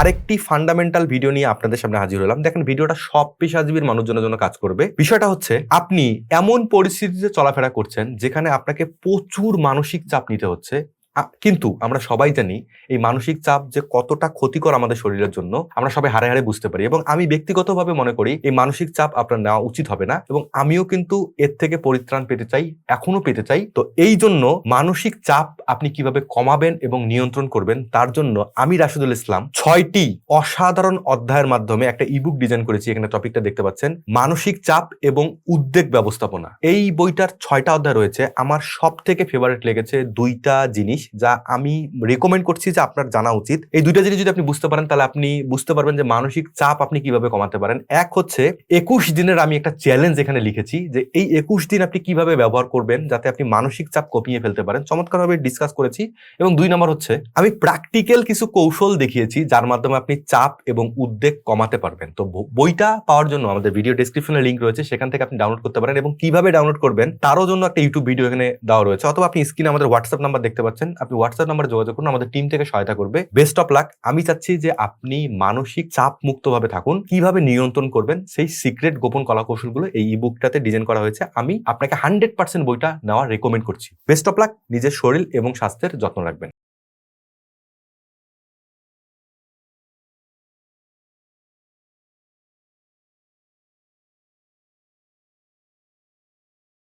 আরেকটি fundamental video নিয়ে আপনাদের সামনে হাজির হলাম। দেখেন ভিডিওটা সব পেশাজীবীর মানুষজনের জন্য কাজ করবে। বিষয়টা হচ্ছে, আপনি এমন পরিস্থিতিতে চলাফেরা করছেন যেখানে আপনাকে প্রচুর মানসিক চাপ নিতে হচ্ছে। কিন্তু আমরা সবাই জানি এই মানসিক চাপ যে কতটা ক্ষতিকর আমাদের শরীরের জন্য, আমরা সবাই হারে হারে বুঝতে পারি এবং আমি ব্যক্তিগতভাবে মনে করি এই মানসিক চাপ আপনার নেওয়া উচিত হবে না এবং আমিও কিন্তু এর থেকে পরিত্রাণ পেতে চাই, এখনও পেতে চাই। তো এই জন্য মানসিক চাপ আপনি কীভাবে কমাবেন এবং নিয়ন্ত্রণ করবেন তার জন্য আমি রাশিদুল ইসলাম ছয়টি অসাধারণ অধ্যায়ের মাধ্যমে একটা ইবুক ডিজাইন করেছি, এখানে টপিকটা দেখতে পাচ্ছেন। মানসিক চাপ এবং উদ্বেগ ব্যবস্থাপনা। এই বইটার ছয়টা অধ্যায় রয়েছে। আমার সব থেকে ফেভারিট লেগেছে দুইটা জিনিস। যা আমি রেকমেন্ড করছি যে আপনার জানা উচিত। এই দুইটা জিনিস যদি আপনি বুঝতে পারেন, তাহলে আপনি বুঝতে পারবেন যে মানসিক চাপ আপনি কীভাবে কমাতে পারেন। এক হচ্ছে, একুশ দিনের আমি একটা চ্যালেঞ্জ এখানে লিখেছি যে এই একুশ দিন আপনি কীভাবে ব্যবহার করবেন যাতে আপনি মানসিক চাপ কমিয়ে ফেলতে পারেন। চমৎকারভাবে ডিসকাস করেছি। এবং দুই নম্বর হচ্ছে, আমি প্র্যাকটিক্যাল কিছু কৌশল দেখিয়েছি যার মাধ্যমে আপনি চাপ এবং উদ্বেগ কমাতে পারবেন। তো বইটা পাওয়ার জন্য আমাদের ভিডিও ডেসক্রিপশনে লিঙ্ক রয়েছে, সেখান থেকে আপনি ডাউনলোড করতে পারেন এবং কীভাবে ডাউনলোড করবেন, তারও জন্য একটা ইউটিউব ভিডিও এখানে দেওয়া রয়েছে। অথবা আপনি স্ক্রিনে আমাদের হোয়াটসঅ্যাপ নাম্বার দেখতে পাচ্ছেন। আপনি হোয়াটসঅ্যাপ নাম্বারে যোগাযোগ করুন, আমাদের টিম থেকে সহায়তা করবে। বেস্ট অফ লাক আমি চাচ্ছি যে আপনি মানসিক চাপ মুক্তভাবে থাকুন। কীভাবে নিয়ন্ত্রণ করবেন? সেই সিক্রেট গোপন কলা কৌশলগুলো এই ইবুকটাতে ডিজাইন করা হয়েছে। আমি আপনাকে হান্ড্রেড পার্সেন্ট বইটা নেওয়া রেকমেন্ড করছি। বেস্ট অফ লাক নিজের শরীর এবং স্বাস্থ্যের যত্ন রাখবেন।